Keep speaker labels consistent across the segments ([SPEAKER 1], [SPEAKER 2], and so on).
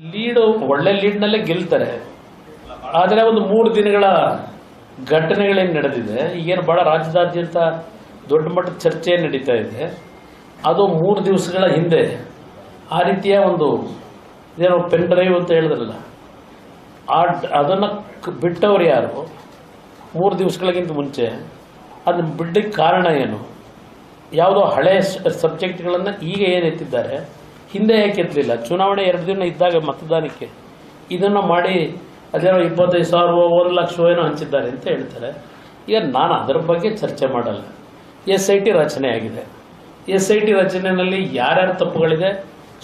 [SPEAKER 1] Lead ಒಳ್ಳೆ ಲೀಡ್ನಲ್ಲೇ ಗೆಲ್ತಾರೆ. ಆದರೆ ಒಂದು ಮೂರು ದಿನಗಳ ಘಟನೆಗಳೇನು ನಡೆದಿದೆ, ಈಗೇನು ಭಾಳ ರಾಜ್ಯದಾದ್ಯಂತ ದೊಡ್ಡ ಮಟ್ಟದ ಚರ್ಚೆ ನಡೀತಾ ಇದೆ. ಅದು ಮೂರು ದಿವಸಗಳ ಹಿಂದೆ ಆ ರೀತಿಯ ಒಂದು ಏನೋ ಪೆನ್ ಡ್ರೈವ್ ಅಂತ ಹೇಳಿದ್ರಲ್ಲ, ಆ ಅದನ್ನು ಬಿಟ್ಟವ್ರು ಯಾರು? ಮೂರು ದಿವಸಗಳಿಗಿಂತ ಮುಂಚೆ. ಅದನ್ನ ಬಿಡ್ಲಿಕ್ಕೆ ಕಾರಣ ಏನು? ಯಾವುದೋ ಹಳೆ ಸಬ್ಜೆಕ್ಟ್ಗಳನ್ನು ಈಗ ಏನು ಎತ್ತಿದ್ದಾರೆ? ಹಿಂದೆ ಯಾಕೆ ಎತ್ತಲಿಲ್ಲ? ಚುನಾವಣೆ ಎರಡು ದಿನ ಇದ್ದಾಗ ಮತದಾನಕ್ಕೆ ಇದನ್ನು ಮಾಡಿ ಅದೇನೋ ಇಪ್ಪತ್ತೈದು ಸಾವಿರ ಒಂದು ಲಕ್ಷ ಏನೋ ಹಂಚಿದ್ದಾರೆ ಅಂತ ಹೇಳ್ತಾರೆ. ಈಗ ನಾನು ಅದರ ಬಗ್ಗೆ ಚರ್ಚೆ ಮಾಡಲ್ಲ. ಎಸ್ ಐ ಟಿ ರಚನೆ ಆಗಿದೆ. ಎಸ್ ಐ ಟಿ ರಚನೆಯಲ್ಲಿ ಯಾರ್ಯಾರು ತಪ್ಪುಗಳಿದೆ?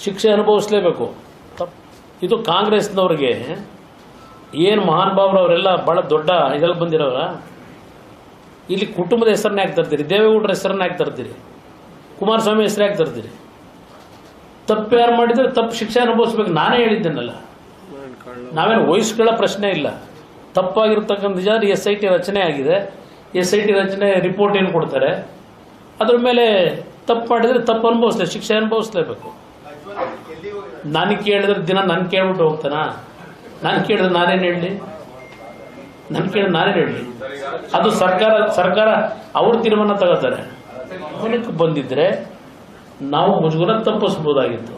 [SPEAKER 1] ಶಿಕ್ಷೆ ಅನುಭವಿಸಲೇಬೇಕು. ಇದು ಕಾಂಗ್ರೆಸ್ನವ್ರಿಗೆ ಏನು ಮಹಾನ್ ಅವರೆಲ್ಲ ಭಾಳ ದೊಡ್ಡ ಇದ್ರಲ್ಲಿ ಬಂದಿರೋರ? ಇಲ್ಲಿ ಕುಟುಂಬದ ಹೆಸರನ್ನ ಹಾಕ್ತಿರ್ತೀರಿ ತರ್ತೀರಿ? ದೇವೇಗೌಡರ ಹೆಸರನ್ನ ಯಾಕೆ ತರ್ತೀರಿ? ಕುಮಾರಸ್ವಾಮಿ ಹೆಸರು ಹಾಕ್ತಿರ್ತೀರಿ ತರ್ತೀರಿ? ತಪ್ಪು ಯಾರು ಮಾಡಿದ್ರೆ, ತಪ್ಪು ಶಿಕ್ಷೆ ಅನುಭವಿಸ್ಬೇಕು. ನಾನೇ ಹೇಳಿದ್ದೇನಲ್ಲ. ನಾವೇನು ವಯಸ್ಸುಗಳ ಪ್ರಶ್ನೆ ಇಲ್ಲ. ತಪ್ಪಾಗಿರ್ತಕ್ಕಂಥ ಜನ ಎಸ್ ಐ ಟಿ ರಚನೆ ಆಗಿದೆ. ಎಸ್ ಐ ಟಿ ರಚನೆ ರಿಪೋರ್ಟ್ ಏನು ಕೊಡ್ತಾರೆ? ಅದ್ರ ಮೇಲೆ ತಪ್ಪು ಮಾಡಿದ್ರೆ ತಪ್ಪು ಅನುಭವಿಸ್ಲೇ, ಶಿಕ್ಷೆ ಅನುಭವಿಸ್ಲೇಬೇಕು. ನಾನು ಕೇಳಿದ್ರೆ ದಿನ ನಾನು ಕೇಳ್ಬಿಟ್ಟು ಹೋಗ್ತಾನಾ? ನಾನು ಕೇಳಿದ್ರೆ ನಾನೇನು ಹೇಳಲಿ? ನಾನು ಕೇಳಿದ್ರೆ ನಾನೇನು ಹೇಳಲಿ? ಅದು ಸರ್ಕಾರ ಸರ್ಕಾರ ಅವ್ರ ತೀರ್ಮಾನ ತಗೋತಾರೆ. ಬಂದಿದ್ರೆ ನಾವು ಮುಜುಗರ ತಪ್ಪಿಸ್ಬೋದಾಗಿತ್ತು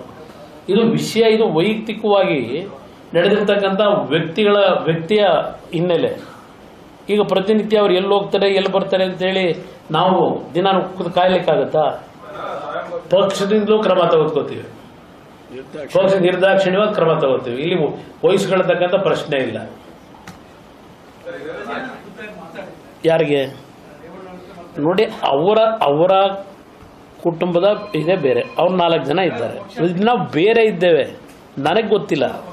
[SPEAKER 1] ಇದು ವಿಷಯ, ಇದು ವೈಯಕ್ತಿಕವಾಗಿ ನಡೆದಿರ್ತಕ್ಕಂಥ ವ್ಯಕ್ತಿಗಳ, ವ್ಯಕ್ತಿಯ ಹಿನ್ನೆಲೆ. ಈಗ ಪ್ರತಿನಿತ್ಯ ಅವ್ರು ಎಲ್ಲಿ ಹೋಗ್ತಾರೆ, ಎಲ್ಲಿ ಬರ್ತಾರೆ ಅಂತೇಳಿ ನಾವು ದಿನ ಕಾಯ್ಲಿಕ್ಕಾಗತ್ತಾ? ಪಕ್ಷದಿಂದಲೂ ಕ್ರಮ ತೆಗೆದುಕೋತೀವಿ ಪಕ್ಷ ನಿರ್ದಾಕ್ಷಿಣ್ಯವಾಗಿ ಕ್ರಮ ತಗೋತೀವಿ ಇಲ್ಲಿ ವಹಿಸ್ಕೊಳ್ತಕ್ಕಂಥ ಪ್ರಶ್ನೆ ಇಲ್ಲ. ಯಾರಿಗೆ? ನೋಡಿ, ಅವರ ಅವರ ಕುಟುಂಬದ ಇದೇ ಬೇರೆ. ಅವ್ರು ನಾಲ್ಕು ಜನ ಇದ್ದಾರೆ. ನಾವು ಬೇರೆ ಇದ್ದೇವೆ. ನನಗೆ ಗೊತ್ತಿಲ್ಲ.